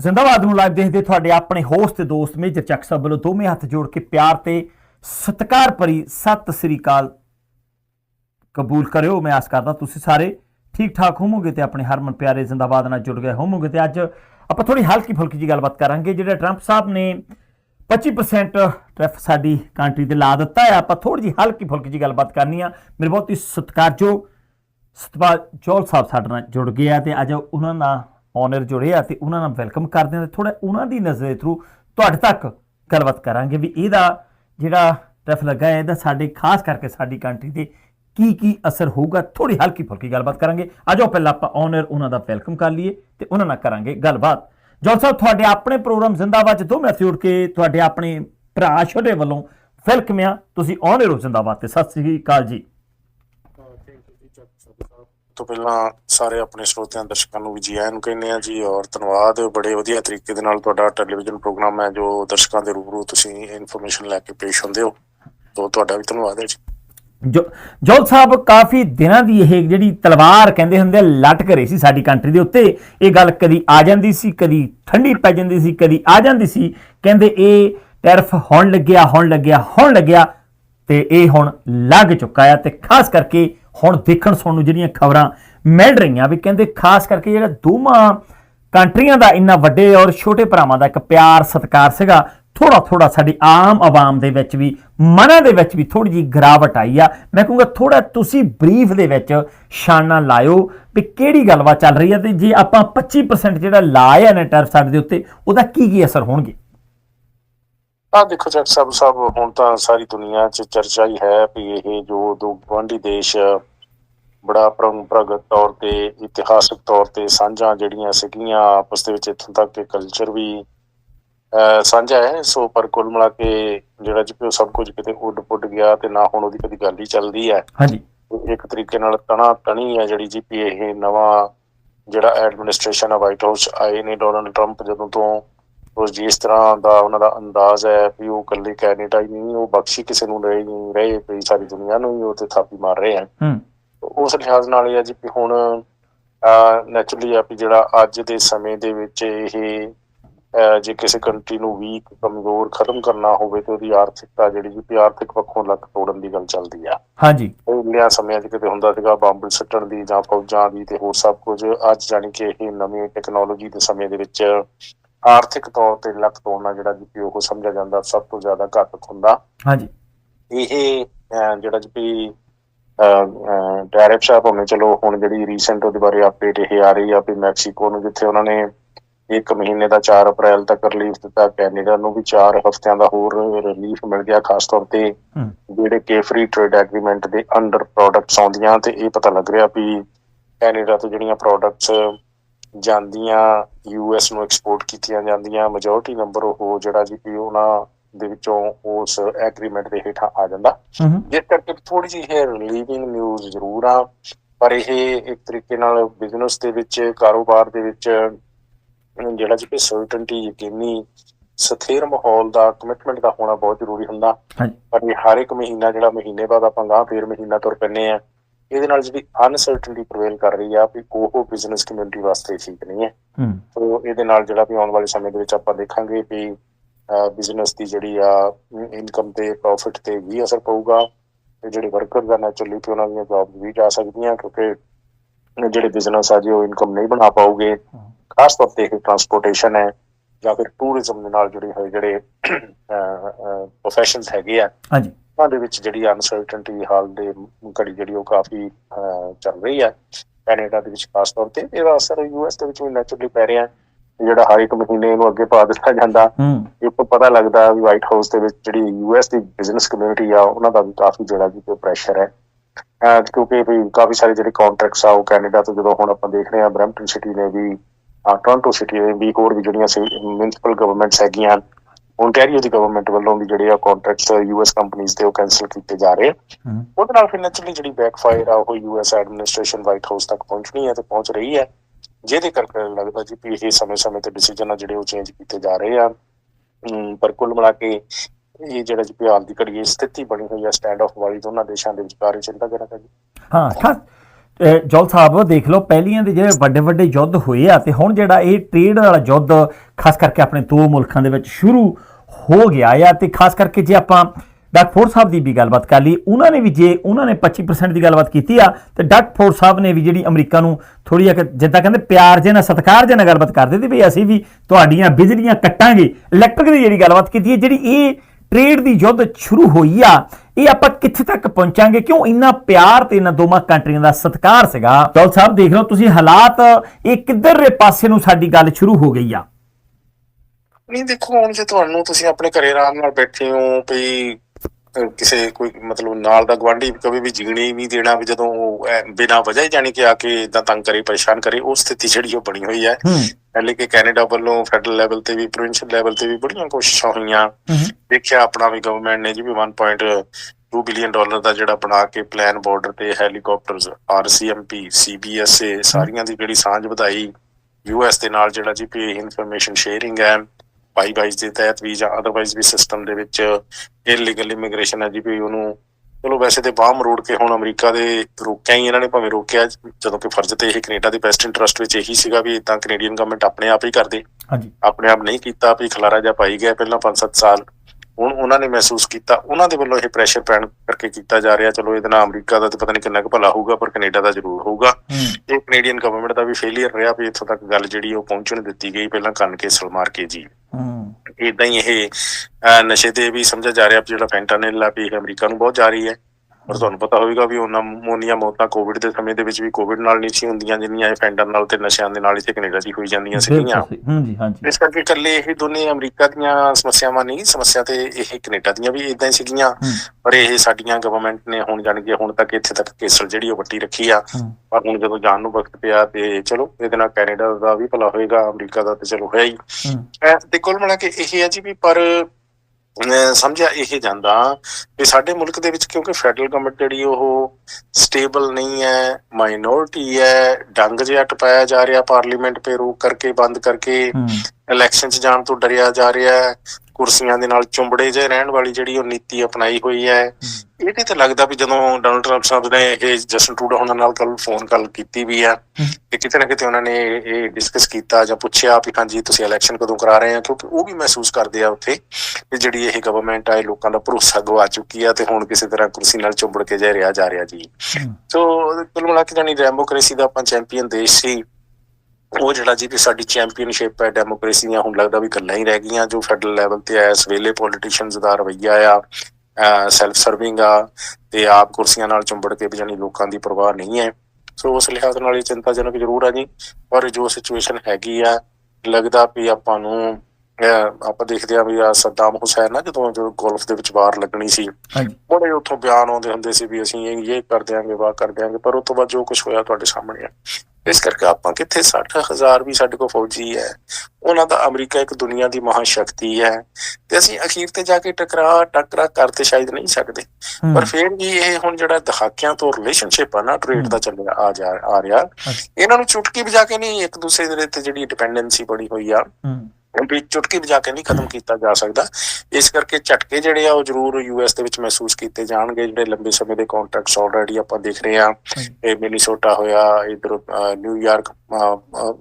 ਜ਼ਿੰਦਾਬਾਦ ਨੂੰ ਲਾਈਵ ਦੇਖਦੇ ਤੁਹਾਡੇ ਆਪਣੇ ਹੋਸਟ ਤੇ ਦੋਸਤ ਮੇਜਰ ਚੱਕ ਸਾਹਿਬ ਵੱਲੋਂ ਦੋਵੇਂ ਹੱਥ ਜੋੜ ਕੇ ਪਿਆਰ ਤੇ ਸਤਿਕਾਰ ਭਰੀ ਸਤਿ ਸ੍ਰੀ ਅਕਾਲ ਕਬੂਲ ਕਰਿਓ। ਮੈਂ ਆਸ ਕਰਦਾ ਤੁਸੀਂ ਸਾਰੇ ਠੀਕ ਠਾਕ ਹੋਵੋਗੇ ਤੇ ਆਪਣੇ ਹਰਮਨ ਪਿਆਰੇ ਜ਼ਿੰਦਾਬਾਦ ਨਾਲ ਜੁੜ ਗਏ ਹੋਵੋਗੇ ਤੇ ਅੱਜ ਆਪਾਂ ਥੋੜੀ ਹਲਕੀ ਫੁਲਕੀ ਜੀ ਗੱਲਬਾਤ ਕਰਾਂਗੇ। ਜਿਹੜਾ ਟਰੰਪ ਸਾਹਿਬ ਨੇ 25% ਟੈਰਿਫ ਸਾਡੀ ਕੰਟਰੀ ਤੇ ਲਾ ਦਿੱਤਾ ਹੈ, ਆਪਾਂ ਥੋੜੀ ਜੀ ਹਲਕੀ ਫੁਲਕੀ ਜੀ ਗੱਲਬਾਤ ਕਰਨੀ ਆ। ਮੇਰੇ ਬਹੁਤ ਹੀ ਸਤਿਕਾਰਯੋਗ ਸਤਪਾਲ ਚੌਲ ਸਾਹਿਬ ਸਾਡੇ ਨਾਲ ਜੁੜ ਗਏ ਆ ਤੇ ਅੱਜ ਉਹਨਾਂ ਨਾਲ ਓਨਰ ਜੁੜੇ ਆ ਤੇ ਉਹਨਾਂ ਨਾਲ ਵੈਲਕਮ ਕਰਦੇ ਆ ਤੇ ਥੋੜਾ ਉਹਨਾਂ ਦੀ ਨਜ਼ਰ ਦੇ ਥਰੂ ਤੁਹਾਡੇ ਤੱਕ ਗੱਲਬਾਤ ਕਰਾਂਗੇ ਵੀ ਇਹਦਾ ਜਿਹੜਾ ਟਰਫ ਲੱਗਾ ਹੈ, ਇਹਦਾ ਸਾਡੇ ਖਾਸ ਕਰਕੇ ਸਾਡੀ ਕੰਟਰੀ ਤੇ ਕੀ ਕੀ ਅਸਰ ਹੋਊਗਾ ਥੋੜੀ ਹਲਕੀ ਫੁਲਕੀ ਗੱਲਬਾਤ ਕਰਾਂਗੇ। ਆਜੋ ਪਹਿਲਾਂ ਆਪਾਂ ਓਨਰ ਉਹਨਾਂ ਦਾ ਵੈਲਕਮ ਕਰ ਲਈਏ ਤੇ ਉਹਨਾਂ ਨਾਲ ਕਰਾਂਗੇ ਗੱਲਬਾਤ। ਜੌਲ ਸਾਹਿਬ, ਤੁਹਾਡੇ ਆਪਣੇ ਪ੍ਰੋਗਰਾਮ ਜ਼ਿੰਦਾਬਾਦ ਚ ਦੋ ਮੈਸੇਜ ਜੋੜ ਕੇ ਤੁਹਾਡੇ ਆਪਣੇ ਭਰਾ ਛੋਟੇ ਵੱਲੋਂ ਵੈਲਕਮ ਆ। ਤੁਸੀਂ ਓਨਰ ਹੋ ਜ਼ਿੰਦਾਬਾਦ ਤੇ ਸਤਿ ਸ੍ਰੀ ਅਕਾਲ ਜੀ। ਤੋਂ ਪਹਿਲਾਂ ਸਾਰੇ ਆਪਣੇ ਸਰੋਤਿਆਂ ਦਰਸ਼ਕਾਂ ਨੂੰ ਵੀ ਜੀ ਆਇਆਂ ਨੂੰ ਕਹਿੰਦੇ ਆ ਜੀ ਔਰ ਧੰਨਵਾਦ। ਬੜੇ ਵਧੀਆ ਤਰੀਕੇ ਦੇ ਨਾਲ ਤੁਹਾਡਾ ਟੈਲੀਵਿਜ਼ਨ ਪ੍ਰੋਗਰਾਮ ਹੈ ਜੋ ਦਰਸ਼ਕਾਂ ਦੇ ਰੂਬਰੂ ਤੁਸੀਂ ਇਨਫੋਰਮੇਸ਼ਨ ਲੈ ਕੇ ਪੇਸ਼ ਹੁੰਦੇ ਹੋ। ਤੋਂ ਤੁਹਾਡਾ ਵੀ ਧੰਨਵਾਦ ਹੈ ਜੀ। ਜੋਲ ਸਾਹਿਬ, ਕਾਫੀ ਦਿਨਾਂ ਦੀ ਇਹ ਜਿਹੜੀ ਤਲਵਾਰ ਕਹਿੰਦੇ ਹੁੰਦੇ ਲਟਕ ਰਹੀ ਸੀ ਸਾਡੀ ਕੰਟਰੀ ਦੇ ਉੱਤੇ। ਇਹ ਗੱਲ ਕਦੀ ਆ ਜਾਂਦੀ ਸੀ, ਕਦੀ ਠੰਡੀ ਪੈ ਜਾਂਦੀ ਸੀ, ਕਦੀ ਆ ਜਾਂਦੀ ਸੀ। ਕਹਿੰਦੇ ਇਹ ਟੈਰਫ ਹੋਣ ਲੱਗਿਆ ਹੋਣ ਲੱਗਿਆ ਹੋਣ ਲੱਗਿਆ ਤੇ ਇਹ ਹੁਣ ਲੱਗ ਚੁੱਕਾ ਆ ਤੇ ਖਾਸ ਕਰਕੇ ਹੁਣ ਦੇਖਣ ਸੁਣਨ ਨੂੰ ਜਿਹੜੀਆਂ ਖਬਰਾਂ ਮਿਲ ਰਹੀਆਂ ਵੀ ਕਹਿੰਦੇ ਖਾਸ ਕਰਕੇ ਜਿਹੜਾ ਦੋਵਾਂ ਕੰਟਰੀਆਂ ਦਾ ਇੰਨਾ ਵੱਡੇ ਔਰ ਛੋਟੇ ਭਰਾਵਾਂ ਦਾ ਇੱਕ ਪਿਆਰ ਸਤਿਕਾਰ ਸੀਗਾ ਥੋੜਾ ਥੋੜਾ ਸਾਡੀ ਆਮ ਆਵਾਮ ਦੇ ਵਿੱਚ ਵੀ, ਮਨਾਂ ਦੇ ਵਿੱਚ ਵੀ ਥੋੜੀ ਜੀ ਗਿਰਾਵਟ ਆਈ ਆ। ਮੈਂ ਕਹੂੰਗਾ ਥੋੜਾ ਤੁਸੀਂ ਬਰੀਫ ਦੇ ਵਿੱਚ ਛਾਨਣਾ ਲਾਇਓ ਵੀ ਕਿਹੜੀ ਗੱਲਬਾਤ ਚੱਲ ਰਹੀ ਹੈ ਤੇ ਜੇ ਆਪਾਂ 25% ਜਿਹੜਾ ਲਾਇਆ ਨੇ ਟੈਰਫ ਸਾਡੇ ਦੇ ਉੱਤੇ, ਉਹਦਾ ਕੀ ਕੀ ਅਸਰ ਹੋਣਗੇ? ਆ ਦੇਖੋ ਜੱਟ ਸਾਹਿਬ ਸਾਹਿਬ ਹੁਣ ਤਾਂ ਸਾਰੀ ਦੁਨੀਆ 'ਚ ਚਰਚਾ ਹੀ ਹੈ ਵੀ ਇਹ ਜੋ ਦੋ ਗਵਾਂਢੀ ਦੇਸ਼ ਬੜਾ ਪਰੰਪਰਾਗਤ ਤੌਰ ਤੇ ਇਤਿਹਾਸਕ ਤੌਰ ਤੇ ਸਾਂਝਾਂ ਜਿਹੜੀਆਂ ਸੀਗੀਆਂ ਆਪਸ ਦੇ ਵਿੱਚ ਇੱਥੋਂ ਤੱਕ ਕਿ ਕਲਚਰ ਵੀ ਸਾਂਝਾ ਹੈ। ਸੋ ਪਰ ਕੁੱਲ ਮਿਲਾ ਕੇ ਜਿਹੜਾ ਜੀ ਉਹ ਸਭ ਕੁਝ ਕਿਤੇ ਉੱਡ ਪੁੱਡ ਗਿਆ ਤੇ ਨਾ ਹੁਣ ਉਹਦੀ ਕਦੀ ਗੱਲ ਹੀ ਚੱਲਦੀ ਹੈ। ਹਾਂਜੀ। ਇੱਕ ਤਰੀਕੇ ਨਾਲ ਤਣਾ ਤਣੀ ਹੈ ਜਿਹੜੀ ਜੀ ਵੀ ਇਹ ਨਵਾਂ ਜਿਹੜਾ ਐਡਮਿਨਿਸਟ੍ਰੇਸ਼ਨ ਆ ਵਾਈਟ ਹਾਊਸ ਆਏ ਨੇ ਡੋਨਲਡ ਟਰੰਪ ਜਦੋਂ ਤੋਂ ਉਹ ਜਿਸ ਤਰ੍ਹਾਂ ਦਾ ਉਹਨਾਂ ਦਾ ਅੰਦਾਜ਼ ਹੈ ਵੀ ਉਹ ਇਕੱਲੇ ਕੈਨੇਡਾ ਹੀ ਨਹੀਂ ਉਹ ਬਖਸ਼ੀ ਕਿਸੇ ਨੂੰ ਰਹੇ ਨਹੀਂ ਰਹੇ ਪਈ ਸਾਰੀ ਦੁਨੀਆ ਨੂੰ ਹੀ ਉਹ ਤੇ ਥਾਪੀ ਮਾਰ ਰਹੇ ਆ ਹੂੰ। ਉਸ ਲਿਹਾਜ਼ ਨਾਲ ਇਹ ਆ ਜੀ ਵੀ ਹੁਣ ਨੈਚੁਰਲੀ ਆ ਵੀ ਜਿਹੜਾ ਅੱਜ ਦੇ ਸਮੇਂ ਦੇ ਵਿੱਚ ਇਹ ਜੇ ਕਿਸੇ ਕੰਟਰੀ ਨੂੰ ਵੀਕ ਕਮਜ਼ੋਰ ਖਤਮ ਕਰਨਾ ਹੋਵੇ ਤੇ ਉਹਦੀ ਆਰਥਿਕਤਾ ਜਿਹੜੀ ਜੀ ਵੀ ਆਰਥਿਕ ਪੱਖੋਂ ਲੱਕ ਤੋੜਨ ਦੀ ਗੱਲ ਚੱਲਦੀ ਆ। ਹਾਂਜੀ। ਪਹਿਲਿਆਂ ਸਮਿਆਂ 'ਚ ਕਿਤੇ ਹੁੰਦਾ ਸੀਗਾ ਬੰਬ ਸੁੱਟਣ ਦੀ ਜਾਂ ਫੌਜਾਂ ਦੀ ਤੇ ਹੋਰ ਸਭ ਕੁਝ ਅੱਜ ਜਾਣੀ ਕਿ ਇਹ ਨਵੀਂ ਟੈਕਨੋਲੋਜੀ ਦੇ ਸਮੇਂ ਦੇ ਵਿੱਚ ਆਰਥਿਕ ਤੌਰ ਤੇ ਲੱਕ ਤੋੜਨਾ ਜਿਹੜਾ ਜੀ ਵੀ ਉਹ ਸਮਝਿਆ ਜਾਂਦਾ ਸਭ ਤੋਂ ਜ਼ਿਆਦਾ ਘਾਤਕ ਹੁੰਦਾ। ਹਾਂਜੀ। ਇਹ ਜਿਹੜਾ ਜੀ ਵੀ ਟੈਰਿਫ ਸਾਹਿਬ ਹੋਣੇ ਚਲੋ ਹੁਣ ਜਿਹੜੀ ਰੀਸੈਂਟ ਉਹਦੇ ਬਾਰੇ ਅਪਡੇਟ ਇਹ ਆ ਰਹੀ ਆ ਵੀ ਮੈਕਸੀਕੋ ਨੂੰ ਜਿੱਥੇ ਉਹਨਾਂ ਨੇ ਇੱਕ ਮਹੀਨੇ ਦਾ 4 ਅਪ੍ਰੈਲ ਤੱਕ ਰਿਲੀਫ ਦਿੱਤਾ ਕੈਨੇਡਾ ਨੂੰ ਵੀ 4 ਹਫ਼ਤਿਆਂ ਦਾ ਹੋਰ ਰਿਲੀਫ ਮਿਲ ਗਿਆ ਖਾਸ ਤੌਰ ਤੇ ਜਿਹੜੇ ਕਿ ਫ੍ਰੀ ਟ੍ਰੇਡ ਐਗਰੀਮੈਂਟ ਦੇ ਅੰਡਰ ਪ੍ਰੋਡਕਟਸ ਆਉਂਦੀਆਂ ਤੇ ਇਹ ਪਤਾ ਲੱਗ ਰਿਹਾ ਵੀ ਕੈਨੇਡਾ ਤੋਂ ਜਿਹੜੀਆਂ ਪ੍ਰੋਡਕਟਸ ਜਾਂਦੀਆਂ ਯੂਐਸ ਨੂੰ ਐਕਸਪੋਰਟ ਕੀਤੀਆਂ ਜਾਂਦੀਆਂ ਮੈਜੋਰਟੀ ਨੰਬਰ ਉਹ ਜਿਹੜਾ ਜੀ ਉਹਨਾਂ ਦੇ ਵਿੱਚੋਂ ਉਸ ਐਗਰੀਮੈਂਟ ਦੇ ਹੇਠਾਂ ਆ ਜਾਂਦਾ। ਹੂੰ ਜਿਸ ਕਰਕੇ ਥੋੜੀ ਜਿਹੀ ਇਹ ਰਿਲੀਵਿੰਗ ਨਿਊਜ਼ ਜ਼ਰੂਰ ਆ ਪਰ ਇਹ ਇੱਕ ਤਰੀਕੇ ਨਾਲ ਬਿਜ਼ਨਸ ਦੇ ਵਿੱਚ ਕਾਰੋਬਾਰ ਦੇ ਵਿੱਚ ਜਿਹੜਾ ਜੀ ਸਰਟਨਟੀ ਯਕੀਨੀ ਸਥਿਰ ਮਾਹੌਲ ਦਾ ਕਮਿਟਮੈਂਟ ਦਾ ਹੋਣਾ ਬਹੁਤ ਜ਼ਰੂਰੀ ਹੁੰਦਾ। ਪਰ ਇਹ ਹਰ ਇੱਕ ਮਹੀਨਾ ਜਿਹੜਾ ਮਹੀਨੇ ਬਾਅਦ ਆਪਾਂ ਗਾਂ ਫੇਰ ਮਹੀਨਾ ਤੁਰ ਪੈਂਦੇ ਆ। ਇਹਦੇ ਨਾਲ ਜਿਹੜੀ ਅਨਸਰਟਨਟੀ ਪ੍ਰਵੇਲ ਕਰ ਰਹੀ ਆ ਵੀ ਉਹ ਬਿਜ਼ਨਸ ਕਮਿਊਨਿਟੀ ਵਾਸਤੇ ਠੀਕ ਨਹੀਂ ਹੈ। ਹੂੰ। ਸੋ ਇਹਦੇ ਨਾਲ ਜਿਹੜਾ ਵੀ ਆਉਣ ਵਾਲੇ ਸਮੇਂ ਦੇ ਵਿੱਚ ਆਪਾਂ ਦੇਖਾਂਗੇ ਵੀ ਬਿਜ਼ਨਸ ਦੀ ਜਿਹੜੀ ਆ ਇਨਕਮ ਤੇ ਪ੍ਰੋਫਿਟ ਤੇ ਵੀ ਅਸਰ ਪਊਗਾ। ਤੇ ਜਿਹੜੇ ਵਰਕਰ ਦਾ ਨੈਚੁਰਲੀ ਤੇ ਉਹਨਾਂ ਦੀਆਂ ਜੌਬ ਵੀ ਜਾ ਸਕਦੀਆਂ ਕਿਉਂਕਿ ਜਿਹੜੇ ਬਿਜ਼ਨਸ ਆ ਜੀ ਉਹ ਇਨਕਮ ਨਹੀਂ ਬਣਾ ਪਾਉਗੇ ਖਾਸ ਤੌਰ ਤੇ ਟਰਾਂਸਪੋਰਟੇਸ਼ਨ ਹੈ ਜਾਂ ਫਿਰ ਟੂਰਿਜ਼ਮ ਦੇ ਨਾਲ ਜੁੜੇ ਹੋਏ ਜਿਹੜੇ ਪ੍ਰੋਫੈਸ਼ਨਸ ਹੈਗੇ ਆ। ਹਾਂਜੀ। ਉਹਨਾਂ ਦੇ ਵਿੱਚ ਜਿਹੜੀ ਅਨਸਰਟਨਟੀ ਹਾਲ ਦੇ ਘੜੀ ਜਿਹੜੀ ਉਹ ਕਾਫੀ ਚੱਲ ਰਹੀ ਹੈ। ਕੈਨੇਡਾ ਦੇ ਵਿੱਚ ਖਾਸ ਤੌਰ ਤੇ ਇਹਦਾ ਅਸਰ ਯੂਐਸ ਦੇ ਵਿੱਚ ਵੀ ਨੈਚੁਰਲੀ ਪੈ ਰਿਹਾ ਹੈ। ਜਿਹੜਾ ਹਰ ਇੱਕ ਮਹੀਨੇ ਇਹਨੂੰ ਅੱਗੇ ਪਾ ਦਿੱਤਾ ਜਾਂਦਾ। ਇਹ ਤੋਂ ਪਤਾ ਲੱਗਦਾ ਵੀ ਵਾਈਟ ਹਾਊਸ ਦੇ ਵਿੱਚ ਜਿਹੜੀ ਯੂਐਸ ਦੀ ਬਿਜ਼ਨਸ ਕਮਿਊਨਿਟੀ ਆ ਉਹਨਾਂ ਦਾ ਵੀ ਕਾਫੀ ਜਿਹੜਾ ਜੀ ਪ੍ਰੈਸ਼ਰ ਹੈ। ਕਿਉਂਕਿ ਵੀ ਕਾਫੀ ਸਾਰੇ ਜਿਹੜੇ ਕੰਟਰੈਕਟਸ ਆ ਉਹ ਕੈਨੇਡਾ ਤੋਂ ਜਦੋਂ ਹੁਣ ਆਪਾਂ ਦੇਖ ਰਹੇ ਆ ਬਰੈਂਪਟਨ ਸਿਟੀ ਨੇ ਵੀ ਟੋਰਾਂਟੋ ਸਿਟੀ ਨੇ ਵੀ ਹੋਰ ਵੀ ਜਿਹੜੀਆਂ ਮਿਊਨਿਸਪਲ ਗਵਰਨਮੈਂਟਸ ਹੈਗੀਆਂ ਓਨਟਾਰੀਓ ਦੀ ਗਵਰਨਮੈਂਟ ਵੱਲੋਂ ਵੀ ਜਿਹੜੇ ਆ ਕੰਟਰੈਕਟਸ ਯੂਐਸ ਕੰਪਨੀਆਂ ਦੇ ਉਹ ਕੈਨਸਲ ਕੀਤੇ ਜਾ ਰਹੇ ਆ। ਹੂੰ। ਉਹਦੇ ਨਾਲ ਫਿਰ ਨੈਚੁਰਲੀ ਜਿਹੜੀ ਬੈਕਫਾਇਰ ਆ ਉਹ ਯੂਐਸ ਐਡਮਿਨਿਸਟ੍ਰੇਸ਼ਨ ਵਾਈਟ ਹਾਊਸ ਤੱਕ ਪਹੁੰਚਣੀ ਹੈ ਤੇ ਪਹੁੰਚ ਰਹੀ ਹੈ। ਜਿਹਦੇ ਕਰਕੇ ਲੱਗਦਾ ਜੀ ਵੀ ਇਹ ਸਮੇਂ-ਸਮੇਂ ਤੇ ਡਿਸੀਜਨ ਆ ਜਿਹੜੇ ਉਹ ਚੇਂਜ ਕੀਤੇ ਜਾ ਰਹੇ ਆ। ਪਰ ਕੁੱਲ ਮਿਲਾ ਕੇ ਇਹ ਜਿਹੜਾ ਜੀ ਹਾਲ ਦੀ ਘੜੀ ਸਥਿਤੀ ਬਣੀ ਹੋਈ ਹੈ ਸਟੈਂਡ ਆਫ ਵਾਲੀ ਦੋਨਾਂ ਦੇਸ਼ਾਂ ਦੇ ਵਿਚਕਾਰ ਇਹ ਚਿੰਤਾ ਕਰਨਾ ਜੀ ਹਾਂ ਖਾਸ ਜੌਲ ਸਾਹਿਬ ਦੇਖ ਲਓ ਪਹਿਲੀਆਂ ਦੇ ਜਿਹੜੇ ਵੱਡੇ ਵੱਡੇ ਯੁੱਧ ਹੋਏ ਆ ਤੇ ਹੁਣ ਜਿਹੜਾ ਇਹ ਟ੍ਰੇਡ ਵਾਲਾ ਯੁੱਧ ਖਾਸ ਕਰਕੇ ਆਪਣੇ ਦੋ ਮੁਲਕਾਂ ਦੇ ਵਿੱਚ ਸ਼ੁਰੂ ਹੋ ਗਿਆ ਆ ਤੇ ਖਾਸ ਕਰਕੇ ਜੇ ਆਪਾਂ ਡਾਕਟਰ ਸਾਹਿਬ ਦੀ ਵੀ ਗੱਲਬਾਤ ਕਰ ਲਈ, ਉਹਨਾਂ ਨੇ ਵੀ ਜੇ ਉਹਨਾਂ ਨੇ 25% ਦੀ ਗੱਲਬਾਤ ਕੀਤੀ ਆ, ਤੇ ਡਾਕਟਰ ਫੋਰਡ ਸਾਹਿਬ ਨੇ ਵੀ ਜਿਹੜੀ ਅਮਰੀਕਾ ਨੂੰ ਥੋੜੀ ਜਿਹਾ ਜਿੱਦਾਂ ਕਹਿੰਦੇ ਪਿਆਰ ਜੇ ਨਾਲ ਸਤਿਕਾਰ ਜੇ ਨਾਲ ਗੱਲਬਾਤ ਕਰਦੇ ਤੇ ਵੀ ਅਸੀਂ ਵੀ ਤੁਹਾਡੀਆਂ ਬਿਜਲੀਆਂ ਕੱਟਾਂਗੇ ਇਲੈਕਟ੍ਰਿਕ ਦੀ ਜਿਹੜੀ ਗੱਲਬਾਤ ਕੀਤੀ ਹੈ, ਜਿਹੜੀ ਇਹ ਟ੍ਰੇਡ ਦੀ ਯੁੱਧ ਸ਼ੁਰੂ ਹੋਈ ਆ, ਇਹ ਆਪਾਂ ਕਿੱਥੇ ਤੱਕ ਪਹੁੰਚਾਂਗੇ? ਕਿਉਂ ਇੰਨਾ ਪਿਆਰ ਤੇ ਇਹਨਾਂ ਦੋਵਾਂ ਕੰਟਰੀਆਂ ਦਾ ਸਤਿਕਾਰ ਸੀਗਾ? ਚੌਲ ਸਾਹਿਬ, ਦੇਖ ਲਓ ਤੁਸੀਂ ਹਾਲਾਤ, ਇਹ ਕਿੱਧਰ ਦੇ ਪਾਸੇ ਨੂੰ ਸਾਡੀ ਗੱਲ ਸ਼ੁਰੂ ਹੋ ਗਈ ਆ। ਨਹੀਂ ਦੇਖੋ ਹੁਣ ਜੇ ਤੁਹਾਨੂੰ ਤੁਸੀਂ ਆਪਣੇ ਘਰੇ ਆਰਾਮ ਨਾਲ ਬੈਠੇ ਹੋ ਵੀ ਕਿਸੇ ਕੋਈ ਮਤਲਬ ਨਾਲ ਦਾ ਗਵਾਂਢੀ ਕਦੇ ਵੀ ਜਿਗਣੀ ਨਹੀਂ ਦੇਣਾ ਵੀ ਜਦੋਂ ਬਿਨਾਂ ਵਜ੍ਹਾ ਹੀ ਜਾਣੀ ਕਿ ਆ ਕੇ ਇਦਾਂ ਤੰਗ ਕਰੇ ਪਰੇਸ਼ਾਨ ਕਰੇ ਉਹ ਸਥਿਤੀ ਜਿਹੜੀ ਉਹ ਬਣੀ ਹੋਈ ਹੈ। ਹੂੰ। ਪਹਿਲੇ ਕਿ ਕੈਨੇਡਾ ਵੱਲੋਂ ਫੈਡਰਲ ਲੈਵਲ ਤੇ ਵੀ ਪ੍ਰੋਵਿੰਸ਼ੀਅਲ ਲੈਵਲ ਤੇ ਵੀ ਬੜੀਆਂ ਕੋਸ਼ਿਸ਼ਾਂ ਹੋਈਆਂ। ਦੇਖਿਆ ਆਪਣਾ ਵੀ ਗਵਰਨਮੈਂਟ ਨੇ ਜੀ ਵੀ 1.2 ਬਿਲੀਅਨ ਡਾਲਰ ਦਾ ਜਿਹੜਾ ਬਣਾ ਕੇ ਪਲਾਨ ਬਾਰਡਰ ਤੇ ਹੈਲੀਕਾਪਟਰਸ ਆਰਸੀਐਮਪੀ ਸੀਬੀਐਸਏ ਸਾਰੀਆਂ ਦੀ ਜਿਹੜੀ ਸਾਂਝ ਵਧਾਈ ਯੂਐਸ ਦੇ ਨਾਲ ਜਿਹੜਾ ਜੀ ਪੀ ਇਨਫੋਰਮੇਸ਼ਨ ਸ਼ੇਅਰਿੰਗ ਹੈ। ਬਾਈ ਬਾਈਸ ਦੇ ਤਹਿਤ ਵੀ ਜਾਂ ਅਦਰਵਾਈਜ਼ ਵੀ ਸਿਸਟਮ ਦੇ ਵਿੱਚ ਇਲੀਗਲ ਇਮੀਗ੍ਰੇਸ਼ਨ ਹੈ ਜੀ ਵੀ ਉਹਨੂੰ ਚਲੋ ਵੈਸੇ ਤੇ ਬਾਹਮ ਰੋੜ ਕੇ ਹੁਣ ਅਮਰੀਕਾ ਦੇ ਰੋਕਿਆ ਹੀ ਇਹਨਾਂ ਨੇ ਭਾਵੇਂ ਰੋਕਿਆ ਜਦੋਂ ਕਿ ਫਰਜ਼ ਤੇ ਇਹ ਕੈਨੇਡਾ ਦੇ ਬੈਸਟ ਇੰਟਰਸਟ ਵਿੱਚ ਇਹੀ ਸੀਗਾ ਵੀ ਇਦਾਂ ਕੈਨੇਡੀਅਨ ਗਵਰਨਮੈਂਟ ਆਪਣੇ ਆਪ ਹੀ ਕਰਦੇ। ਹਾਂਜੀ। ਆਪਣੇ ਆਪ ਨਹੀਂ ਕੀਤਾ ਵੀ ਖਲਾਰਾ ਜਿਹਾ ਪਾਈ ਗਿਆ ਪਹਿਲਾਂ 5-7 ਸਾਲ। ਹੁਣ ਉਹਨਾਂ ਨੇ ਮਹਿਸੂਸ ਕੀਤਾ ਉਹਨਾਂ ਦੇ ਵੱਲੋਂ ਇਹ ਪ੍ਰੈਸ਼ਰ ਪੈਣ ਕਰਕੇ ਕੀਤਾ ਜਾ ਰਿਹਾ। ਚਲੋ ਇਹਦੇ ਨਾਲ ਅਮਰੀਕਾ ਦਾ ਤੇ ਪਤਾ ਨਹੀਂ ਕਿੰਨਾ ਕੁ ਭਲਾ ਹੋਊਗਾ ਪਰ ਕੈਨੇਡਾ ਦਾ ਜ਼ਰੂਰ ਹੋਊਗਾ। ਇਹ ਕੈਨੇਡੀਅਨ ਗਵਰਨਮੈਂਟ ਦਾ ਵੀ ਫੇਲਿਅਰ ਰਿਹਾ ਵੀ ਇੱਥੋਂ ਤੱਕ ਗੱਲ ਜਿਹੜੀ ਉਹ ਪਹੁੰਚਣ ਦਿੱਤੀ ਗਈ ਪਹਿਲਾਂ ਕੰਨ ਕੇ ਸਲ ਮਾਰ ਕੇ ਜੀ। ਹੂੰ। ਇਦਾਂ ਹੀ ਇਹ ਨਸ਼ੇ ਤੇ ਵੀ ਸਮਝਿਆ ਜਾ ਰਿਹਾ ਜਿਹੜਾ ਫੈਂਟਾਨਿਲ ਆ ਵੀ ਇਹ ਅਮਰੀਕਾ ਨੂੰ ਬਹੁਤ ਜਾ ਰਹੀ ਹੈ। ਪਰ ਤੁਹਾਨੂੰ ਪਤਾ ਹੋਵੇਗਾ ਵੀ ਉਹਨਾਂ ਮੋਨੀਆਂ ਮੌਤਾਂ ਕੋਵਿਡ ਦੇ ਸਮੇਂ ਦੇ ਵਿੱਚ ਵੀ ਕੋਵਿਡ ਨਾਲ ਨਹੀਂ ਸੀ ਹੁੰਦੀਆਂ ਜਿੰਨੀਆਂ ਇਹ ਫੈਂਟਨ ਨਾਲ ਤੇ ਨਸ਼ਿਆਂ ਦੇ ਨਾਲ ਇੱਥੇ ਕੈਨੇਡਾ 'ਚ ਹੋਈ ਜਾਂਦੀਆਂ ਸੀਗੀਆਂ। ਬਿਲਕੁਲ ਸਹੀ। ਹੂੰ ਜੀ ਹਾਂਜੀ ਇਸ ਕਰਕੇ ਇਕੱਲੇ ਇਹ ਦੋਨੇ ਅਮਰੀਕਾ ਦੀਆਂ ਸਮੱਸਿਆਵਾਂ ਨਹੀਂ ਸਮੱਸਿਆ ਤੇ ਇਹ ਕੈਨੇਡਾ ਦੀਆਂ ਵੀ ਇਦਾਂ ਹੀ ਸੀਗੀਆਂ। ਪਰ ਇਹ ਸਾਡੀਆਂ ਗਵਰਨਮੈਂਟ ਨੇ ਹੁਣ ਜਾਣ ਕੇ ਹੁਣ ਤੱਕ ਇੱਥੇ ਤੱਕ ਕੇਸਲ ਜਿਹੜੀ ਉਹ ਵੱਟੀ ਰੱਖੀ ਆ। ਪਰ ਹੁਣ ਜਦੋਂ ਜਾਣ ਨੂੰ ਵਕਤ ਪਿਆ ਤੇ ਚਲੋ ਇਹਦੇ ਨਾਲ ਕੈਨੇਡਾ ਦਾ ਵੀ ਭਲਾ ਹੋਏਗਾ ਅਮਰੀਕਾ ਦਾ ਤੇ ਚਲੋ ਹੋਇਆ ਹੀ। ਤੇ ਕੁੱਲ ਮਿਲਾ ਕੇ ਇਹ ਹੈ ਜੀ ਵੀ ਪਰ ਸਮਝਿਆ ਇਹ ਜਾਂਦਾ ਵੀ ਸਾਡੇ ਮੁਲਕ ਦੇ ਵਿੱਚ ਕਿਉਂਕਿ ਫੈਡਰਲ ਗਵਰਨਮੈਂਟ ਜਿਹੜੀ ਉਹ ਸਟੇਬਲ ਨਹੀਂ ਹੈ ਮਾਈਨੋਰਿਟੀ ਹੈ, ਡੰਗ ਜਿਹਾ ਟਪਾਇਆ ਜਾ ਰਿਹਾ ਪਾਰਲੀਮੈਂਟ ਪੇ ਰੋਕ ਕਰਕੇ, ਬੰਦ ਕਰਕੇ ਇਲੈਕਸ਼ਨ 'ਚ ਜਾਣ ਤੋਂ ਡਰਿਆ ਜਾ ਰਿਹਾ ਹੈ ਕੁਰਸੀਆਂ ਦੇ ਨਾਲ ਚੁੰਬੜੇ ਜਿਹੇ ਰਹਿਣ ਵਾਲੀ ਜਿਹੜੀ ਉਹ ਨੀਤੀ ਅਪਣਾਈ ਹੋਈ ਹੈ। ਇਹਦੇ ਤੇ ਲੱਗਦਾ ਵੀ ਜਦੋਂ ਡੋਨਲਡ ਟਰੰਪ ਸਾਹਿਬ ਨੇ ਇਹ ਜਸਟਨ ਟਰੂਡੋ ਉਹਨਾਂ ਨਾਲ ਕੱਲ ਫੋਨ ਕਾਲ ਕੀਤੀ ਵੀ ਆ ਤੇ ਕਿਤੇ ਨਾ ਕਿਤੇ ਉਹਨਾਂ ਨੇ ਇਹ- ਡਿਸਕਸ ਕੀਤਾ ਜਾਂ ਪੁੱਛਿਆ ਵੀ ਹਾਂਜੀ ਤੁਸੀਂ ਇਲੈਕਸ਼ਨ ਕਦੋਂ ਕਰਾ ਰਹੇ ਆ ਕਿਉਂਕਿ ਉਹ ਵੀ ਮਹਿਸੂਸ ਕਰਦੇ ਆ ਉੱਥੇ ਕਿ ਜਿਹੜੀ ਇਹ ਗਵਰਨਮੈਂਟ ਆ ਇਹ ਲੋਕਾਂ ਦਾ ਭਰੋਸਾ ਗਵਾ ਚੁੱਕੀ ਆ ਤੇ ਹੁਣ ਕਿਸੇ ਤਰ੍ਹਾਂ ਕੁਰਸੀ ਨਾਲ ਚੁੰਬੜ ਕੇ ਜਾ ਰਿਹਾ ਜਾ ਰਿਹਾ ਜੀ। ਸੋ ਕੁੱਲ ਮਿਲਾ ਕੇ ਜਾਨੀ ਡੈਮੋਕ੍ਰੇਸੀ ਦਾ ਆਪਾਂ ਚੈਂਪੀਅਨ ਦੇਸ਼ ਸੀ। ਉਹ ਜਿਹੜਾ ਜੀ ਵੀ ਸਾਡੀ ਚੈਂਪੀਅਨਸ਼ਿਪ ਹੈ ਡੈਮੋਕ੍ਰੇਸੀ ਦੀਆਂ ਹੁਣ ਲੱਗਦਾ ਵੀ ਗੱਲਾਂ ਹੀ ਰਹਿ ਗਈਆਂ ਜੋ ਫੈਡਰਲ ਲੈਵਲ ਤੇ ਆ ਇਸ ਵੇਲੇ ਪੋਲੀਟੀਸ਼ੀਅਨਸ ਦਾ ਰਵੱਈਆ ਆ ਸੈਲਫ ਸਰਵਿੰਗ ਆ ਤੇ ਆਪ ਕੁਰਸੀਆਂ ਨਾਲ ਚੁੰਬੜ ਕੇ ਜਾਨੀ ਲੋਕਾਂ ਦੀ ਪਰਵਾਹ ਨਹੀਂ ਹੈ। ਸੋ ਉਸ ਲਿਹਾਜ਼ ਨਾਲ ਇਹ ਚਿੰਤਾਜਨਕ ਜ਼ਰੂਰ ਆ ਜੀ ਪਰ ਜੋ ਸਿਚੁਏਸ਼ਨ ਹੈਗੀ ਆ ਲੱਗਦਾ ਵੀ ਆਪਾਂ ਨੂੰ ਆਪਾਂ ਦੇਖਦੇ ਆ ਵੀ ਆ ਸੱਦਾਮ ਹੁਸੈਨ ਨਾ ਜਦੋਂ ਜਦੋਂ ਗੋਲਫ ਦੇ ਵਿੱਚ ਵਾਰ ਲੱਗਣੀ ਸੀ ਬੜੇ ਉੱਥੋਂ ਬਿਆਨ ਆਉਂਦੇ ਹੁੰਦੇ ਸੀ ਵੀ ਅਸੀਂ ਇਹ ਇਹ ਕਰ ਦਿਆਂਗੇ ਵਾਹ ਕਰ ਦਿਆਂਗੇ ਪਰ ਉਸ ਤੋਂ ਬਾਅਦ ਜੋ ਕੁਝ ਹੋਇਆ ਤੁਹਾਡੇ ਸਾਹਮਣੇ ਆ। ਇਸ ਕਰਕੇ ਆਪਾਂ ਕਿੱਥੇ 60000 ਵੀ ਸਾਡੇ ਕੋਲ ਫੌਜੀ ਹੈ ਉਹਨਾਂ ਦਾ ਅਮਰੀਕਾ ਇੱਕ ਦੁਨੀਆ ਦੀ ਮਹਾਸ਼ਕਤੀ ਹੈ ਤੇ ਅਸੀਂ ਅਖੀਰ ਤੇ ਜਾ ਕੇ ਟਕਰਾ ਟਕਰਾ ਕਰ ਤੇ ਸ਼ਾਇਦ ਨਹੀਂ ਸਕਦੇ। ਪਰ ਫਿਰ ਵੀ ਇਹ ਹੁਣ ਜਿਹੜਾ ਦਹਾਕਿਆਂ ਤੋਂ ਰਿਲੇਸ਼ਨਸ਼ਿਪ ਆ ਨਾ ਟ੍ਰੇਡ ਦਾ ਚੱਲਿਆ ਆ ਜਾ ਆ ਰਿਹਾ। ਇਹਨਾਂ ਨੂੰ ਚੁਟਕੀ ਵਜਾ ਕੇ ਨਹੀਂ ਇੱਕ ਦੂਸਰੇ ਦੇ ਤੇ ਜਿਹੜੀ ਡਿਪੈਂਡੈਂਸੀ ਬੜੀ ਹੋਈ ਆ। ਵੀ ਚੁਟਕੀ ਵਜਾ ਕੇ ਨਹੀਂ ਖਤਮ ਕੀਤਾ ਜਾ ਸਕਦਾ। ਇਸ ਕਰਕੇ ਝਟਕੇ ਜਿਹੜੇ ਆ ਉਹ ਜ਼ਰੂਰ ਯੂਐਸ ਦੇ ਵਿੱਚ ਮਹਿਸੂਸ ਕੀਤੇ ਜਾਣਗੇ। ਜਿਹੜੇ ਲੰਬੇ ਸਮੇਂ ਦੇ ਕੰਟਰੈਕਟਸ ਆਲਰੇਡੀ ਆਪਾਂ ਦੇਖ ਰਹੇ ਆ ਇਹ ਮਿਨੀਸੋਟਾ ਹੋਇਆ ਇਧਰ ਨਿਊਯਾਰਕ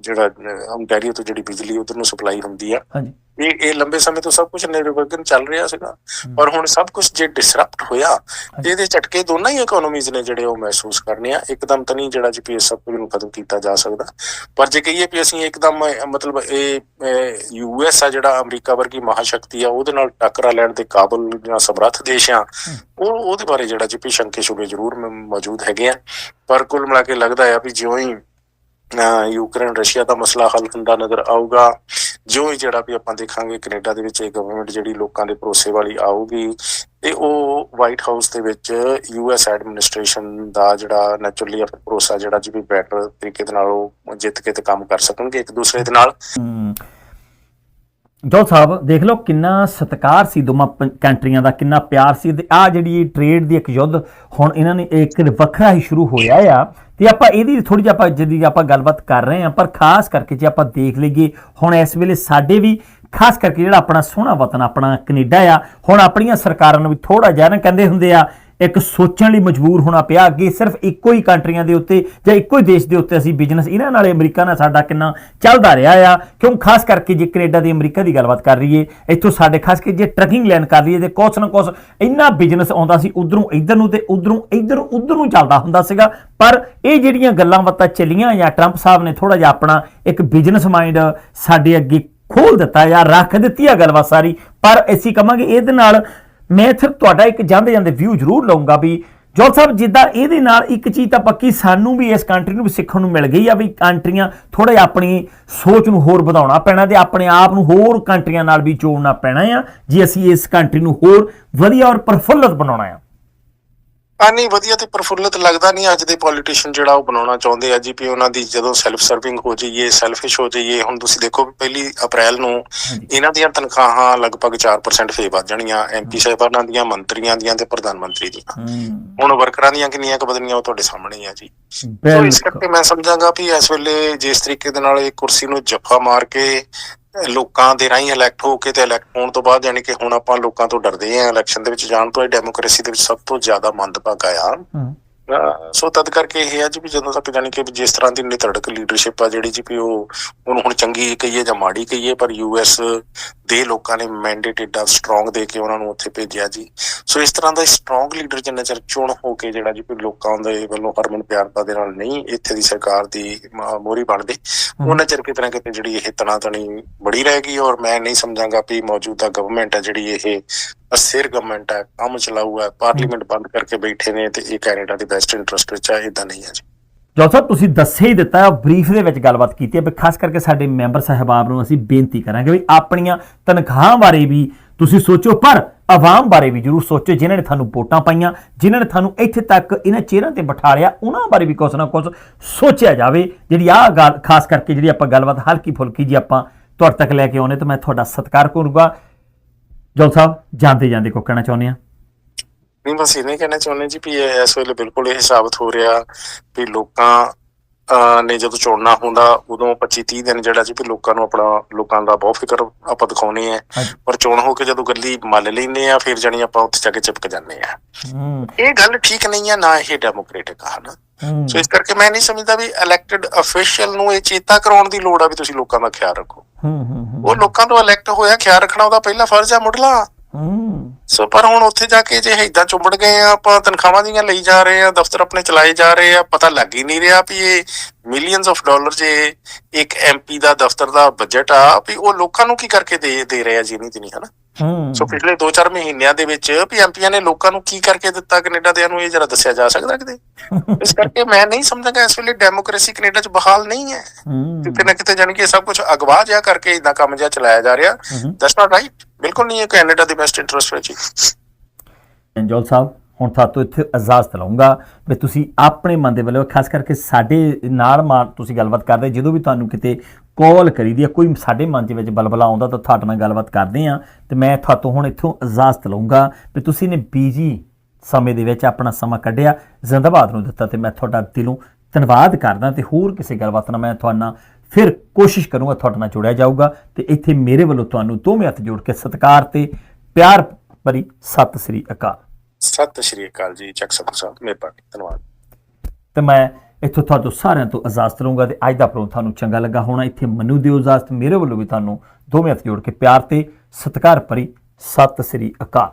ਜਿਹੜਾ ontario ਤੋਂ ਜਿਹੜੀ ਬਿਜਲੀ ਉਧਰ ਨੂੰ ਸਪਲਾਈ ਹੁੰਦੀ ਆ। ਹਾਂਜੀ। ਇਹ ਇਹ ਲੰਬੇ ਸਮੇਂ ਤੋਂ ਸਭ ਕੁਝ ਨਿਰਵਿਘਨ ਚੱਲ ਰਿਹਾ ਸੀਗਾ। ਪਰ ਹੁਣ ਸਭ ਕੁਝ ਜੇ ਡਿਸਰਪਟ ਹੋਇਆ ਤੇ ਇਹਦੇ ਝਟਕੇ ਦੋਨਾਂ ਹੀ ਇਕਨੋਮੀਜ਼ ਨੇ ਜਿਹੜੇ ਉਹ ਮਹਿਸੂਸ ਕਰਨੇ ਆ। ਇੱਕਦਮ ਤਾਂ ਨਹੀਂ ਜਿਹੜਾ ਜੀਪੀਐਸ ਸਭ ਕੁਝ ਨੂੰ ਖਤਮ ਕੀਤਾ ਜਾ ਸਕਦਾ। ਪਰ ਜੇ ਕਹੀਏ ਵੀ ਅਸੀਂ ਇੱਕਦਮ ਮਤਲਬ ਇਹ ਯੂਐਸ ਆ ਜਿਹੜਾ ਅਮਰੀਕਾ ਵਰਗੀ ਮਹਾਸ਼ਕਤੀ ਆ ਉਹਦੇ ਨਾਲ ਟੱਕਰਾ ਲੈਣ ਦੇ ਕਾਬਲ ਜਾਂ ਸਮਰੱਥ ਦੇਸ਼ ਆ ਉਹ ਉਹਦੇ ਬਾਰੇ ਜਿਹੜਾ ਜੀਪੀ ਸ਼ੰਕੇ ਸ਼ੁਬੇ ਜ਼ਰੂਰ ਮੌਜੂਦ ਹੈਗੇ ਆ। ਪਰ ਕੁੱਲ ਮਿਲਾ ਕੇ ਲੱਗਦਾ ਆ ਵੀ ਜਿਉਂ ਹੀ ਯੂਕਰੇਨ, ਰਸ਼ੀਆ ਦਾ ਮਸਲਾ ਹੱਲ ਹੁੰਦਾ ਨਜ਼ਰ ਆਊਗਾ। ਜਿਉਂ ਹੀ ਜਿਹੜਾ ਵੀ ਆਪਾਂ ਦੇਖਾਂਗੇ, ਕੈਨੇਡਾ ਦੇ ਵਿੱਚ ਇਹ ਗਵਰਨਮੈਂਟ ਜਿਹੜੀ ਲੋਕਾਂ ਦੇ ਭਰੋਸੇ ਵਾਲੀ ਆਊਗੀ ਤੇ ਉਹ ਵਾਈਟ ਹਾਊਸ ਦੇ ਵਿੱਚ ਯੂਐਸ ਐਡਮਿਨਿਸਟ੍ਰੇਸ਼ਨ ਦਾ ਜਿਹੜਾ ਨੈਚੁਰਲੀ ਭਰੋਸਾ ਜਿਹੜਾ ਜੀ ਵੀ ਬੈਟਰ ਤਰੀਕੇ ਦੇ ਨਾਲ ਉਹ ਜਿੱਤ ਕੇ ਤੇ ਕੰਮ ਕਰ ਸਕਣਗੇ ਇੱਕ ਦੂਸਰੇ ਦੇ ਨਾਲ। ਜੋ ਸਾਹਿਬ, ਦੇਖ ਲਓ ਕਿੰਨਾ ਸਤਿਕਾਰ ਸੀ ਦੋਵਾਂ ਪ- ਕੰਟਰੀਆਂ ਦਾ, ਕਿੰਨਾ ਪਿਆਰ ਸੀ ਤੇ ਆ ਜਿਹੜੀ ਟ੍ਰੇਡ ਦੀ ਇੱਕ ਯੁੱਧ, ਹੁਣ ਇਹਨਾਂ ਨੇ ਇੱਕ ਵੱਖਰਾ ਹੀ ਸ਼ੁਰੂ ਹੋਇਆ ਆ। ਤੇ ਆਪਾਂ ਇਹਦੀ ਥੋੜੀ ਜਿਹੀ ਆਪਾਂ ਜਿਹਦੀ ਆਪਾਂ ਗੱਲਬਾਤ ਕਰ ਰਹੇ ਹਾਂ, ਪਰ ਖਾਸ ਕਰਕੇ ਜੇ ਆਪਾਂ ਦੇਖ ਲਈਏ, ਹੁਣ ਇਸ ਵੇਲੇ ਸਾਡੇ ਵੀ, ਖਾਸ ਕਰਕੇ ਜਿਹੜਾ ਆਪਣਾ ਸੋਹਣਾ ਵਤਨ, ਆਪਣਾ ਕੈਨੇਡਾ ਆ, ਹੁਣ ਆਪਣੀਆਂ ਸਰਕਾਰਾਂ ਨੂੰ ਵੀ ਥੋੜਾ ਜਿਹਾ ਨਾ ਕਹਿੰਦੇ ਹੁੰਦੇ ਆ ਇੱਕ ਸੋਚਣ ਲਈ ਮਜਬੂਰ ਹੋਣਾ ਪਿਆ ਅੱਗੇ ਸਿਰਫ ਇੱਕੋ ਹੀ ਕੰਟਰੀਆਂ ਦੇ ਉੱਤੇ ਜਾਂ ਇੱਕੋ ਹੀ ਦੇਸ਼ ਦੇ ਉੱਤੇ ਅਸੀਂ ਬਿਜ਼ਨਸ ਇਹਨਾਂ ਨਾਲ ਅਮਰੀਕਾ ਨਾਲ ਸਾਡਾ ਕਿੰਨਾ ਚੱਲਦਾ ਰਿਹਾ ਆ, ਕਿਉਂ? ਖਾਸ ਕਰਕੇ ਜੇ ਕੈਨੇਡਾ ਦੀ ਅਮਰੀਕਾ ਦੀ ਗੱਲਬਾਤ ਕਰ ਰਹੀਏ ਇੱਥੋਂ ਸਾਡੇ ਖਾਸ ਕਰਕੇ ਜੇ ਟਰਕਿੰਗ ਲੈਣ ਕਰ ਲਈਏ ਤੇ ਕੁਛ ਨਾ ਕੁਛ ਇੰਨਾ ਬਿਜ਼ਨਸ ਆਉਂਦਾ ਸੀ, ਉਧਰੋਂ ਇੱਧਰ ਨੂੰ ਤੇ ਉਧਰੋਂ ਇੱਧਰ ਉਧਰ ਨੂੰ ਚੱਲਦਾ ਹੁੰਦਾ ਸੀਗਾ। ਪਰ ਇਹ ਜਿਹੜੀਆਂ ਗੱਲਾਂ ਬਾਤਾਂ ਚੱਲੀਆਂ ਜਾਂ ਟਰੰਪ ਸਾਹਿਬ ਨੇ ਥੋੜਾ ਜਿਹਾ ਆਪਣਾ ਇੱਕ ਬਿਜ਼ਨਸ ਮਾਈਂਡ ਸਾਡੇ ਅੱਗੇ ਖੋਲ ਦਿੱਤਾ ਜਾਂ ਰੱਖ ਦਿੱਤੀ ਆ ਗੱਲਬਾਤ ਸਾਰੀ, ਪਰ ਅਸੀਂ ਕਹਾਂਗੇ ਇਹਦੇ ਨਾਲ ਮੈਂ ਸਿਰਫ ਤੁਹਾਡਾ ਇੱਕ ਜਾਂਦੇ ਜਾਂਦੇ ਵਿਊ ਜ਼ਰੂਰ ਲਵਾਂਗਾ ਵੀ ਜੋਲ ਸਾਹਿਬ, ਜਿੱਦਾਂ ਇਹਦੇ ਨਾਲ ਇੱਕ ਚੀਜ਼ ਤਾਂ ਪੱਕੀ, ਸਾਨੂੰ ਵੀ ਇਸ ਕੰਟਰੀ ਨੂੰ ਵੀ ਸਿੱਖਣ ਨੂੰ ਮਿਲ ਗਈ ਆ ਵੀ ਕੰਟਰੀਆਂ ਥੋੜਾ ਜਿਹਾ ਆਪਣੀ ਸੋਚ ਨੂੰ ਹੋਰ ਵਧਾਉਣਾ ਪੈਣਾ ਤੇ ਆਪਣੇ ਆਪ ਨੂੰ ਹੋਰ ਕੰਟਰੀਆਂ ਨਾਲ ਵੀ ਜੋੜਨਾ ਪੈਣਾ ਆ, ਜੇ ਅਸੀਂ ਇਸ ਕੰਟਰੀ ਨੂੰ ਹੋਰ ਵਧੀਆ ਔਰ ਪ੍ਰਫੁੱਲਤ ਬਣਾਉਣਾ ਆ। ਆ ਨਹੀਂ ਵਧੀਆ ਤੇ ਪ੍ਰਫੁੱਲਤ ਲੱਗਦਾ ਨਹੀਂ ਅੱਜ ਦੇ ਪੋਲੀਟੀਸ਼ੀਅਨ ਜਿਹੜਾ ਉਹ ਬਣਾਉਣਾ ਚਾਹੁੰਦੇ ਆ ਜੀ ਵੀ ਉਹਨਾਂ ਦੀ ਜਦੋਂ ਸੈਲਫ ਸਰਵਿੰਗ ਹੋ ਜਾਈਏ ਸੈਲਫਿਸ਼ ਹੋ ਜਾਈਏ ਹੁਣ ਤੁਸੀਂ ਦੇਖੋ ਪਹਿਲੀ ਅਪ੍ਰੈਲ ਨੂੰ। ਇਹਨਾਂ ਦੀਆਂ ਤਨਖਾਹਾਂ ਲਗਭਗ 4% ਫੇ ਵੱਧ ਜਾਣੀਆਂ ਐਮਪੀ ਸਾਹਿਬਾਨਾਂ ਦੀਆਂ ਮੰਤਰੀਆਂ ਦੀਆਂ ਤੇ ਪ੍ਰਧਾਨ ਮੰਤਰੀ ਦੀਆਂ। ਹੁਣ ਵਰਕਰਾਂ ਦੀਆਂ ਕਿੰਨੀਆਂ ਕੁ ਵਧਣੀਆਂ ਉਹ ਤੁਹਾਡੇ ਸਾਹਮਣੇ ਆ ਜੀ। ਸੋ ਇਸ ਕਰਕੇ ਮੈਂ ਸਮਝਾਂਗਾ ਵੀ ਇਸ ਵੇਲੇ ਜਿਸ ਤਰੀਕੇ ਦੇ ਨਾਲ ਇਹ ਕੁਰਸੀ ਨੂੰ ਜੱਫਾ ਮਾਰ ਕੇ ਲੋਕਾਂ ਦੇ ਰਾਹੀਂ ਇਲੈਕਟ ਹੋ ਕੇ ਤੇ ਇਲੈਕਟ ਹੋਣ ਤੋਂ ਬਾਅਦ ਯਾਨੀ ਕਿ ਹੁਣ ਆਪਾਂ ਲੋਕਾਂ ਤੋਂ ਡਰਦੇ ਆਂ ਇਲੈਕਸ਼ਨ ਦੇ ਵਿੱਚ ਜਾਣ ਤੋਂ ਇਹ ਡੈਮੋਕ੍ਰੇਸੀ ਦੇ ਵਿੱਚ ਸਭ ਤੋਂ ਜ਼ਿਆਦਾ ਮੰਦਭਾਗਾ ਆ। ਸੋ ਤਦ ਕਰਕੇ ਇਹ ਹੈ ਜੀ ਵੀ ਜਦੋਂ ਤੱਕ ਜਾਣੀ ਕਿ ਜਿਸ ਤਰ੍ਹਾਂ ਦੀ ਨਿਤੜਕ ਲੀਡਰਸ਼ਿਪ ਆ ਜਿਹੜੀ ਜੀ ਵੀ ਉਹ ਉਹਨੂੰ ਹੁਣ ਚੰਗੀ ਕਹੀਏ ਜਾਂ ਮਾੜੀ ਕਹੀਏ ਪਰ ਯੂਐਸ ਦੇ ਲੋਕਾਂ ਨੇ ਮੈਂਡੇਟ ਏਡਾ ਸਟਰੋਂਗ ਦੇ ਕੇ ਉਹਨਾਂ ਨੂੰ ਉੱਥੇ ਭੇਜਿਆ ਜੀ। ਸੋ ਇਸ ਤਰ੍ਹਾਂ ਦਾ ਸਟਰੋਂਗ ਲੀਡਰ ਜਿੰਨਾ ਚਿਰ ਚੁਣ ਹੋ ਕੇ ਜਿਹੜਾ ਜੀ ਵੀ ਲੋਕਾਂ ਦੇ ਵੱਲੋਂ ਹਰਮਨ ਪਿਆਰਤਾ ਦੇ ਨਾਲ ਨਹੀਂ ਇੱਥੇ ਦੀ ਸਰਕਾਰ ਦੀ ਮੋਰੀ ਬਣਦੇ ਉਹਨਾਂ ਚਿਰ ਕਿਤੇ ਨਾ ਕਿਤੇ ਜਿਹੜੀ ਇਹ ਤਣਾ ਤਣੀ ਬੜੀ ਰਹੇਗੀ ਔਰ ਮੈਂ ਨਹੀਂ ਸਮਝਾਂਗਾ ਵੀ ਮੌਜੂਦਾ ਗਵਰਨਮੈਂਟ ਹੈ ਜਿਹੜੀ ਇਹ ਅਸਥਿਰ ਗਵਰਨਮੈਂਟ ਹੈ, ਕੰਮ ਚਲਾਊ ਹੈ ਪਾਰਲੀਮੈਂਟ ਬੰਦ ਕਰਕੇ ਬੈਠੇ ਨੇ ਤੇ ਇਹ ਕੈਨੇਡਾ ਦੀ ਬੈਸਟ ਇੰਟਰਸਟ ਵਿੱਚ ਹੈ ਇਦਾਂ ਨਹੀਂ ਹੈ ਜੀ। ਜੋਲ ਸਾਹਿਬ, ਤੁਸੀਂ ਦੱਸਿਆ ਹੀ ਦਿੱਤਾ ਬਰੀਫ ਦੇ ਵਿੱਚ ਗੱਲਬਾਤ ਕੀਤੀ ਹੈ, ਵੀ ਖਾਸ ਕਰਕੇ ਸਾਡੇ ਮੈਂਬਰ ਸਾਹਿਬਾਨ ਨੂੰ ਅਸੀਂ ਬੇਨਤੀ ਕਰਾਂਗੇ ਵੀ ਆਪਣੀਆਂ ਤਨਖਾਹਾਂ ਬਾਰੇ ਵੀ ਤੁਸੀਂ ਸੋਚੋ, ਪਰ ਆਵਾਮ ਬਾਰੇ ਵੀ ਜਰੂਰ ਸੋਚੋ, ਜਿਨ੍ਹਾਂ ਨੇ ਤੁਹਾਨੂੰ ਵੋਟਾਂ ਪਾਈਆਂ, ਜਿਨ੍ਹਾਂ ਨੇ ਤੁਹਾਨੂੰ ਇੱਥੇ ਤੱਕ ਇਹਨਾਂ ਚਿਹਰਿਆਂ ਤੇ ਬਿਠਾ ਲਿਆ, ਉਹਨਾਂ ਬਾਰੇ ਵੀ ਕੁਛ ਨਾ ਕੁਛ ਸੋਚਿਆ ਜਾਵੇ। ਜਿਹੜੀ ਆਹ ਗੱਲ, ਖਾਸ ਕਰਕੇ ਜਿਹੜੀ ਆਪਾਂ ਗੱਲਬਾਤ ਹਲਕੀ ਫੁਲਕੀ ਜੀ ਆਪਾਂ ਤੁਹਾਡੇ ਤੱਕ ਲੈ ਕੇ ਆਉਨੇ ਤਾਂ ਮੈਂ ਤੁਹਾਡਾ ਸਤਿਕਾਰ ਕਰੂੰਗਾ। ਜੋਲ ਸਾਹਿਬ, ਜਾਂਦੇ ਜਾਂਦੇ ਕੋ ਕਹਿਣਾ ਚਾਹੁੰਦੇ ਆ? ਨਹੀਂ, ਬਸ ਇਹਨੇ ਕਹਿਣਾ ਚਾਹੁੰਦੇ ਜੀ ਵੀ ਇਸ ਵੇਲੇ ਬਿਲਕੁਲ ਇਹ ਸਾਬਤ ਹੋ ਰਿਹਾ ਵੀ ਲੋਕਾਂ ਨੇ ਜਦੋਂ ਚੁਣਨਾ ਹੁੰਦਾ ਉਦੋਂ 25 30 ਦਿਨ ਜਿਹੜਾ ਜੀ ਵੀ ਲੋਕਾਂ ਨੂੰ ਆਪਣਾ ਲੋਕਾਂ ਦਾ ਬਹੁਤ ਫਿਕਰ ਆਪਾਂ ਦਿਖਾਉਨੇ ਆ। ਪਰ ਚੋਣ ਹੋ ਕੇ ਜਦੋਂ ਗੱਲੀ ਮੰਨ ਲੈਨੇ ਆ ਫਿਰ ਜਾਣੀ ਆਪਾਂ ਉੱਥੇ ਜਾ ਕੇ ਚਿਪਕ ਜਾਂਦੇ ਆ ਇਹ ਗੱਲ ਠੀਕ ਨਹੀਂ ਆ ਨਾ ਇਹ ਡੈਮੋਕ੍ਰੇਟਿਕ ਆ ਹੂੰ। ਸੋ ਇਸ ਕਰਕੇ ਮੈਂ ਨਹੀਂ ਸਮਝਦਾ ਵੀ ਇਲੈਕਟਿਡ ਅਫੀਸ਼ੀਅਲ ਨੂੰ ਇਹ ਚੇਤਾ ਕਰਾਉਣ ਦੀ ਲੋੜ ਆ ਵੀ ਤੁਸੀਂ ਲੋਕਾਂ ਦਾ ਖਿਆਲ ਰੱਖੋ। ਹੂੰ ਹੂੰ ਹੂੰ, ਉਹ ਲੋਕਾਂ ਤੋਂ ਇਲੈਕਟ ਹੋਇਆ ਖਿਆਲ ਰੱਖਣਾ ਉਹਦਾ ਪਹਿਲਾ ਫਰਜ਼ ਆ ਮੁੱਢਲਾ। ਹੂੰ। ਸੋ ਪਰ ਹੁਣ ਉੱਥੇ ਜਾ ਕੇ ਜੇ ਇਦਾਂ ਚੁੰਬੜ ਗਏ ਆ ਆਪਾਂ ਤਨਖਾਹਾਂ ਦੀਆਂ ਲਈ ਜਾ ਰਹੇ ਆ ਦਫ਼ਤਰ ਆਪਣੇ ਚਲਾਏ ਜਾ ਰਹੇ ਆ ਪਤਾ ਲੱਗ ਹੀ ਨਹੀਂ ਰਿਹਾ ਵੀ ਇਹ ਮਿਲੀਅਨਸ ਆਫ ਡਾਲਰ ਜੇ ਇੱਕ ਐਮਪੀ ਦਾ ਦਫ਼ਤਰ ਦਾ ਬਜਟ ਆ ਵੀ ਉਹ ਲੋਕਾਂ ਨੂੰ ਕੀ ਕਰਕੇ ਦੇ ਦੇ ਰਹੇ ਆ ਜੀ ਨਹੀਂ ਨਹੀਂ ਹਨਾ ਸੋ ਪਿਛਲੇ 2-4 ਮਹੀਨਿਆਂ ਦੇ ਵਿੱਚ ਵੀ ਐਮਪੀਆਂ ਨੇ ਲੋਕਾਂ ਨੂੰ ਕੀ ਕਰਕੇ ਦਿੱਤਾ ਕੈਨੇਡਾ ਦਿਆਂ ਨੂੰ ਇਹ ਜਰਾ ਦੱਸਿਆ ਜਾ ਸਕਦਾ ਕਿਤੇ? ਇਸ ਕਰਕੇ ਮੈਂ ਨਹੀਂ ਸਮਝਾਂਗਾ ਇਸ ਵੇਲੇ ਡੈਮੋਕ੍ਰੇਸੀ ਕੈਨੇਡਾ 'ਚ ਬਹਾਲ ਨਹੀਂ ਹੈ। ਕਿਤੇ ਨਾ ਕਿਤੇ ਜਾਣੀ ਕਿ ਸਭ ਕੁਝ ਅਗਵਾ ਜਿਹਾ ਕਰਕੇ ਇਦਾਂ ਕੰਮ ਜਿਹਾ ਚਲਾਇਆ ਜਾ ਰਿਹਾ। ਦੈਟਸ ਨਾਟ ਰਾਈਟ ਬਿਲਕੁਲ ਨਹੀਂ, ਇਹ ਕੈਨੇਡਾ ਦੀ ਬੈਸਟ ਇੰਟਰਸਟ ਵਿੱਚ ਹੀ ਸਾਹਿਬ, ਹੁਣ ਤੁਹਾਨੂੰ ਇੱਥੇ ਇਜਾਜ਼ਤ ਲਵਾਂਗਾ ਵੀ ਤੁਸੀਂ ਆਪਣੇ ਮਨ ਦੇ ਵੱਲੋਂ, ਖਾਸ ਕਰਕੇ ਸਾਡੇ ਨਾਲ ਮਾਰ ਤੁਸੀਂ ਗੱਲਬਾਤ ਕਰਦੇ, ਜਦੋਂ ਵੀ ਤੁਹਾਨੂੰ ਕਿਤੇ ਕਾਲ ਕਰੀਦੀ ਹੈ ਕੋਈ ਸਾਡੇ ਮਨ ਦੇ ਵਿੱਚ ਬਲਬਲਾ ਆਉਂਦਾ ਤਾਂ ਤੁਹਾਡੇ ਨਾਲ ਗੱਲਬਾਤ ਕਰਦੇ ਆ ਤੇ ਮੈਂ ਤੁਹਾਨੂੰ ਹੁਣ ਇੱਥੋਂ ਇਜਾਜ਼ਤ ਲਵਾਂਗਾ ਵੀ ਤੁਸੀਂ ਨੇ ਬੀਜੀ ਸਮੇਂ ਦੇ ਵਿੱਚ ਆਪਣਾ ਸਮਾਂ ਕੱਢਿਆ, ਜ਼ਿੰਦਾਬਾਦ ਨੂੰ ਦਿੱਤਾ ਤੇ ਮੈਂ ਤੁਹਾਡਾ ਦਿਲੋਂ ਧੰਨਵਾਦ ਕਰਦਾ ਤੇ ਹੋਰ ਕਿਸੇ ਗੱਲਬਾਤ ਨਾਲ ਮੈਂ ਤੁਹਾਡੇ ਨਾਲ ਫਿਰ ਕੋਸ਼ਿਸ਼ ਕਰੂੰਗਾ ਤੁਹਾਡੇ ਨਾਲ ਜੁੜਿਆ ਜਾਊਗਾ ਤੇ ਇੱਥੇ ਮੇਰੇ ਵੱਲੋਂ ਤੁਹਾਨੂੰ ਦੋਵੇਂ ਹੱਥ ਜੋੜ ਕੇ ਸਤਿਕਾਰ ਤੇ ਪਿਆਰ ਭਰੀ ਸਤਿ ਸ੍ਰੀ ਅਕਾਲ। ਸਤਿ ਸ਼੍ਰੀ ਅਕਾਲ ਜੀ ਚੱਕ ਸਤਿ ਸਾਹਿਬ ਮਿਹਰਬਾਨੀ ਧੰਨਵਾਦ। ਤੇ ਮੈਂ ਇੱਥੋਂ ਤੁਹਾਨੂੰ ਸਾਰਿਆਂ ਤੋਂ ਇਜਾਜ਼ਤ ਲਵਾਂਗਾ ਤੇ ਅੱਜ ਦਾ ਪ੍ਰੋਗਰਾਮ ਤੁਹਾਨੂੰ ਚੰਗਾ ਲੱਗਾ ਹੋਣਾ ਇੱਥੇ ਮੈਨੂੰ ਦਿਓ ਇਜਾਜ਼ਤ ਮੇਰੇ ਵੱਲੋਂ ਵੀ ਤੁਹਾਨੂੰ ਦੋਵੇਂ ਹੱਥ ਜੋੜ ਕੇ ਪਿਆਰ ਤੇ ਸਤਿਕਾਰ ਭਰੀ ਸਤਿ ਸ੍ਰੀ ਅਕਾਲ।